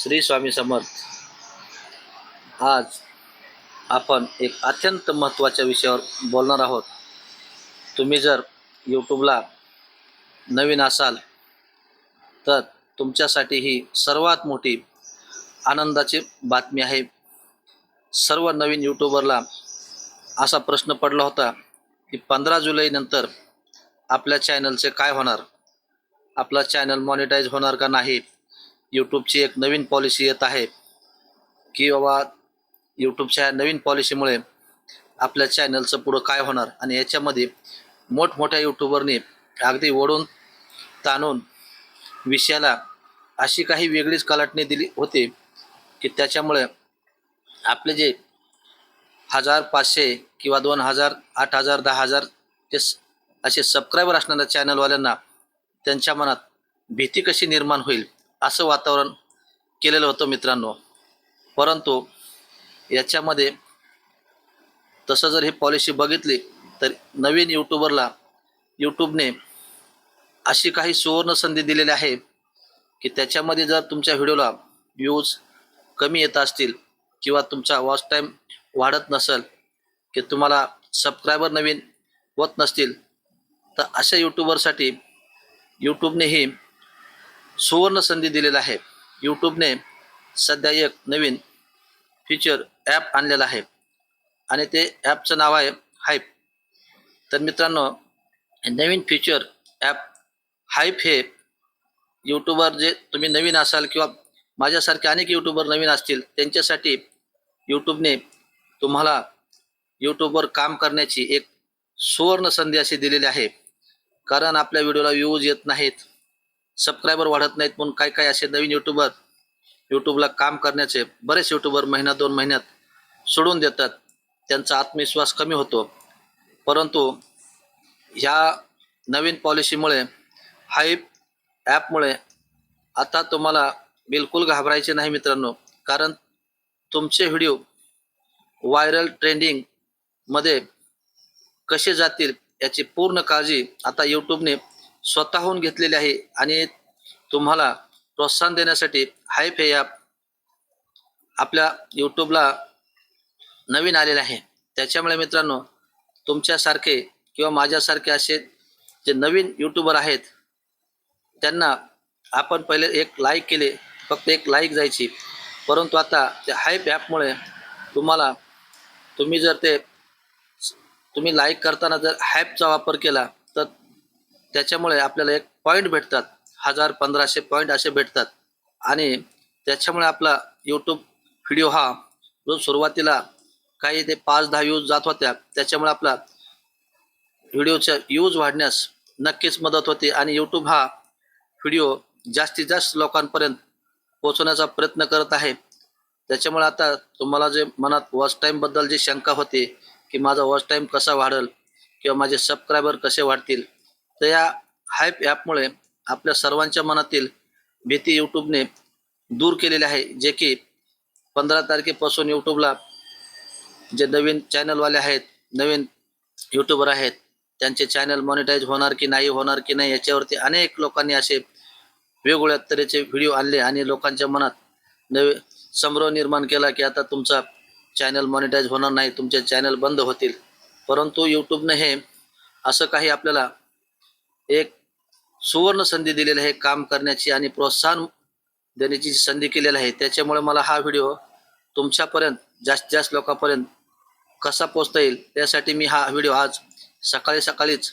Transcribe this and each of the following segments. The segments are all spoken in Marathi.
श्री स्वामी समर्थ. आज आपण एक अत्यंत महत्त्वाच्या विषयावर बोलणार आहोत. तुम्ही जर यूट्यूबला नवीन असाल तर तुमच्यासाठी ही सर्वात मोठी आनंदाची बातमी आहे. सर्व नवीन यूट्यूबरला असा प्रश्न पडला होता की पंधरा जुलैनंतर आपल्या चॅनलचे काय होणार? आपला चॅनल मॉनिटाईज होणार का नाही? यूट्यूबची एक नवीन पॉलिसी येत आहे की बाबा यूट्यूबच्या नवीन पॉलिसीमुळे आपल्या चॅनलचं पुढं काय होणार? आणि याच्यामध्ये मोठमोठ्या यूट्यूबरनी अगदी ओढून ताणून विषयाला अशी काही वेगळीच कलाटणी दिली होती की त्याच्यामुळे आपले जे हजार पाचशे किंवा दोन हजार आठ हजार दहा हजार ते स- असे सबस्क्रायबर असणाऱ्या चॅनलवाल्यांना त्यांच्या मनात भीती कशी निर्माण होईल? असं वातावरण केलेलं होतं मित्रांनो. परंतु याच्यामध्ये तसं जर ही पॉलिसी बघितली तर नवीन यूट्यूबरला यूट्यूबने अशी काही सुवर्ण संधी दिलेली आहे की त्याच्यामध्ये जर तुमच्या व्हिडिओला व्ह्यूज कमी येत असतील किंवा तुमचा वॉच टाईम वाढत नसेल की तुम्हाला सबस्क्रायबर नवीन होत नसतील तर अशा यूट्यूबरसाठी यूट्यूबनेही सुवर्ण संधी दिलेला आहे. यूट्यूबने सध्या एक नवीन फीचर ॲप आणलेला आहे. आणि ते ॲपचं नाव आहे हाईप तर मित्रांनो नवीन फीचर ॲप हाईप हे यूट्यूबर जे तुम्ही नवीन असाल किंवा माझ्यासारखे अनेक यूट्यूबर नवीन असतील त्यांच्यासाठी यूट्यूबने तुम्हाला यूट्यूबवर काम करण्याची एक सुवर्ण संधी अशी दिलेली आहे. कारण आपल्या व्हिडिओला व्ह्यूज येत नाहीत. सबस्क्रायबर वाढत नाहीत म्हणून काय काय असे नवीन यूट्यूबर युट्यूबला काम करण्याचे बरेच यूट्यूबर महिना दोन महिन्यात सोडून देतात. त्यांचा आत्मविश्वास कमी होतो. परंतु ह्या नवीन पॉलिसीमुळे हाईप ॲपमुळे आता तुम्हाला बिलकुल घाबरायचे नाही मित्रांनो. कारण तुमचे व्हिडिओ व्हायरल ट्रेंडिंगमध्ये कसे जातील याची पूर्ण काळजी आता यूट्यूबने स्वतःहून घेतलेले आहे आणि तुम्हाला प्रोत्साहन देण्यासाठी हायप हे ॲप आपल्या यूट्यूबला नवीन आलेले आहे. त्याच्यामुळे मित्रांनो तुमच्यासारखे किंवा माझ्यासारखे असे जे नवीन यूट्यूबर आहेत त्यांना आपण पहिले एक लाईक केले फक्त एक लाईक जायची. परंतु आता त्या हायप ॲपमुळे तुम्हाला तुम्ही जर ते तुम्ही लाईक करताना जर हॅपचा वापर केला त्याच्यामुळे आपल्याला एक पॉईंट भेटतात. हजार पंधराशे पॉईंट असे भेटतात. आणि त्याच्यामुळे आपला यूट्यूब व्हिडिओ हा जो सुरुवातीला काही ते पाच दहा व्यूज जात होत्या त्याच्यामुळे आपला व्हिडिओचा यूज वाढण्यास नक्कीच मदत होते. आणि यूट्यूब हा व्हिडिओ जास्तीत जास्त लोकांपर्यंत पोहोचवण्याचा प्रयत्न करत आहे. त्याच्यामुळे आता तुम्हाला जे मनात वॉच टाईमबद्दल जी शंका होती की माझा वॉच टाईम कसा वाढेल किंवा माझे सबस्क्रायबर कसे वाढतील तर या हायप ॲपमुळे आपल्या सर्वांच्या मनातील भीती यूट्यूबने दूर केलेली आहे. जे की पंधरा तारखेपासून यूट्यूबला जे नवीन चॅनलवाले आहेत नवीन यूट्यूबर आहेत त्यांचे चॅनल मॉनिटाईज होणार की नाही होणार की नाही याच्यावरती अनेक लोकांनी असे वेगवेगळ्या तऱ्हेचे व्हिडिओ आणले आणि लोकांच्या मनात नवे संभ्रम निर्माण केला की आता तुमचा चॅनल मॉनिटाईज होणार नाही तुमचे चॅनल बंद होतील. परंतु यूट्यूबने हे असं काही आपल्याला एक सुवर्ण संधी दिलेली आहे काम करण्याची आणि प्रोत्साहन देण्याची संधी केलेली आहे त्याच्यामुळे मला हा व्हिडिओ तुमच्यापर्यंत जास्तीत जास्त लोकांपर्यंत कसा पोचता येईल त्यासाठी मी हा व्हिडिओ आज सकाळी सकाळीच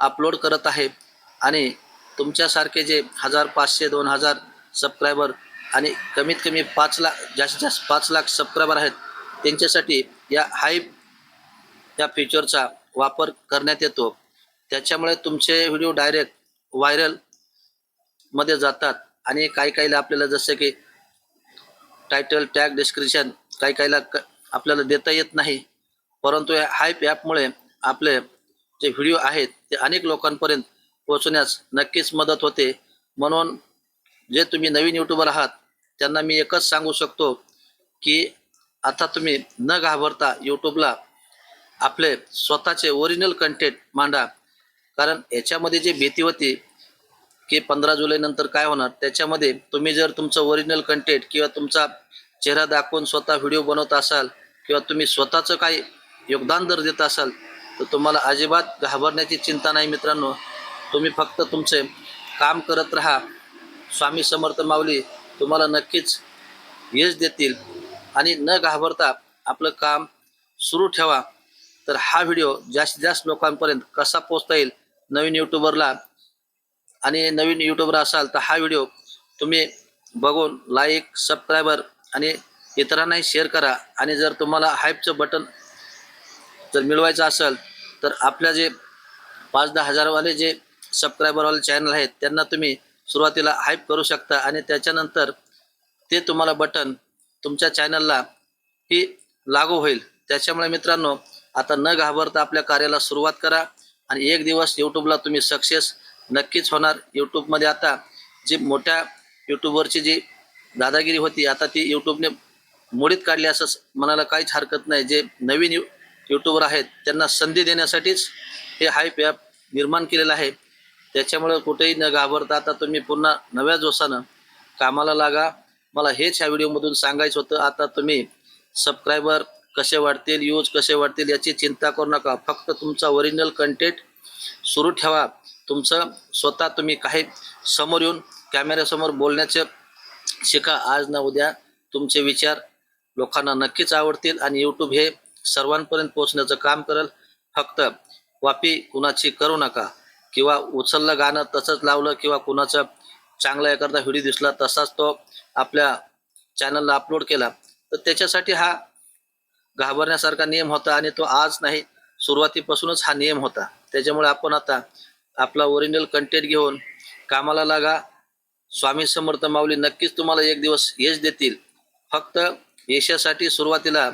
अपलोड करत आहे. आणि तुमच्यासारखे जे हजार पाचशे दोन हजार सबस्क्रायबर आणि कमीत कमी पाच लाख जास्तीत जास्त पाच लाख सबस्क्रायबर आहेत त्यांच्यासाठी या हाईप या फीचरचा वापर करण्यात येतो. त्याच्यामुळे तुमचे व्हिडिओ डायरेक्ट व्हायरलमध्ये जातात. आणि काही काहीला आपल्याला जसं की टायटल टॅग डिस्क्रिप्शन काही काहीला क आपल्याला देता येत नाही. परंतु या हायप ॲपमुळे आपले जे व्हिडिओ आहेत ते अनेक लोकांपर्यंत पोहोचण्यास नक्कीच मदत होते. म्हणून जे तुम्ही नवीन यूट्यूबर आहात त्यांना मी एकच सांगू शकतो की आता तुम्ही न घाबरता यूट्यूबला आपले स्वतःचे ओरिजिनल कंटेंट मांडा. कारण याच्यामध्ये जे भीती होती की पंधरा जुलैनंतर काय होणार त्याच्यामध्ये तुम्ही जर तुमचं ओरिजिनल कंटेंट किंवा तुमचा चेहरा दाखवून स्वतः व्हिडिओ बनवत असाल किंवा तुम्ही स्वतःचं काही योगदान जर देत असाल तर तुम्हाला अजिबात घाबरण्याची चिंता नाही मित्रांनो. तुम्ही फक्त तुमचे काम करत राहा. स्वामी समर्थ माऊली तुम्हाला नक्कीच यश देतील. आणि न घाबरता आपलं काम सुरू ठेवा. तर हा व्हिडिओ जास्तीत जास्त लोकांपर्यंत कसा पोचता येईल नवीन यूट्यूबरला आणि नवीन यूट्यूबर असाल तर हा व्हिडिओ तुम्ही बघून लाईक सबस्क्रायबर आणि इतरांनाही शेअर करा. आणि जर तुम्हाला हाईपचं बटन जर मिळवायचं असेल तर आपल्या जे पाच दहा हजारवाले जे सबस्क्रायबरवाले चॅनल आहेत त्यांना तुम्ही सुरुवातीला हाईप करू शकता आणि त्याच्यानंतर ते तुम्हाला बटन तुमच्या चॅनलला ही लागू होईल. त्याच्यामुळे मित्रांनो आता न घाबरता आपल्या कार्याला सुरुवात करा. आणि एक दिवस यूट्यूबला तुम्ही सक्सेस नक्कीच होणार. यूट्यूबमध्ये आता जी मोठ्या यूट्यूबवरची जी दादागिरी होती आता ती यूट्यूबने मोडीत काढली असं म्हणायला काहीच हरकत नाही. जे नवीन यू यूट्यूबर आहेत त्यांना संधी देण्यासाठीच हे हाईप ॲप निर्माण केलेलं आहे. त्याच्यामुळे कुठेही न घाबरता आता तुम्ही पुन्हा नव्या जोशानं कामाला लागा. मला हेच ह्या व्हिडिओमधून सांगायचं होतं. आता तुम्ही सबस्क्रायबर कसे वाढतील यूज कसे वाढतील याची चिंता करू नका. फक्त तुमचा ओरिजिनल कंटेंट सुरू ठेवा. तुमचं स्वतः तुम्ही काही समोर येऊन कॅमेऱ्यासमोर बोलण्याचे शिका. आज ना उद्या तुमचे विचार लोकांना नक्कीच आवडतील आणि यूट्यूब हे सर्वांपर्यंत पोहोचण्याचं काम करेल. फक्त वापी कुणाची करू नका. किंवा उचललं गाणं तसंच लावलं किंवा कुणाचं चांगला एखादा व्हिडिओ दिसला तसाच तो आपल्या चॅनलला अपलोड केला तर त्याच्यासाठी हा घाबरण्यासारखा नियम होता आणि तो आज नाही सुरुवातीपासूनच हा नियम होता. त्याच्यामुळे आपण आता आपला ओरिजिनल कंटेंट घेऊन कामाला लागा. स्वामी समर्थ माऊली नक्कीच तुम्हाला एक दिवस यश देतील. फक्त यशासाठी सुरुवातीला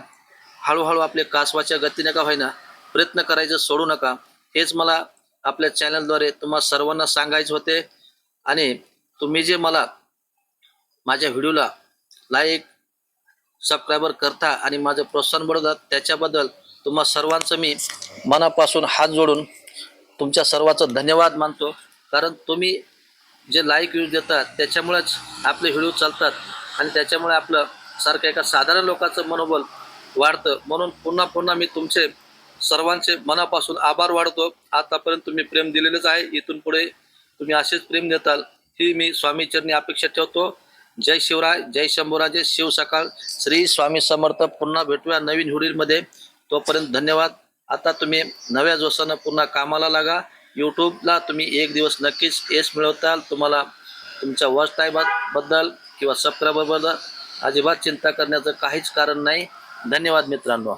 हळूहळू आपले कासवाच्या गतीने का होईना प्रयत्न करायचं सोडू नका. हेच मला आपल्या चॅनलद्वारे तुम्हा सर्वांना सांगायचे होते. आणि तुम्ही जे मला माझ्या व्हिडिओला लाईक सबस्क्रायबर करता आणि माझं प्रोत्साहन बढवतात त्याच्याबद्दल तुम्हा सर्वांचं मी मनापासून हात जोडून तुमच्या सर्वांचं धन्यवाद मानतो. कारण तुम्ही जे लाईक व्ह्यूज देतात त्याच्यामुळेच आपले व्हिडिओ चालतात आणि त्याच्यामुळे आपलं सारखं एका साधारण लोकांचं मनोबल वाढतं. म्हणून पुन्हा पुन्हा मी तुमचे सर्वांचे मनापासून आभार वाढतो. आतापर्यंत तुम्ही प्रेम दिलेलंच आहे. इथून पुढे तुम्ही असेच प्रेम देताल ही मी स्वामीचरणी अपेक्षा ठेवतो. जय शिवराय जय शंभूराजे शिव सकाळ. श्री स्वामी समर्थ पुन्हा भेटूया नवीन व्हिडिओमध्ये तोपर्यंत धन्यवाद. आता तुम्ही नव्या जोशानं पुन्हा कामाला लागा. यूट्यूबला तुम्ही एक दिवस नक्कीच यश मिळवताल. तुम्हाला तुमच्या वॉच टाईमबद्दल किंवा सबस्क्रायबरबद्दल अजिबात चिंता करण्याचं काहीच कारण नाही. धन्यवाद मित्रांनो.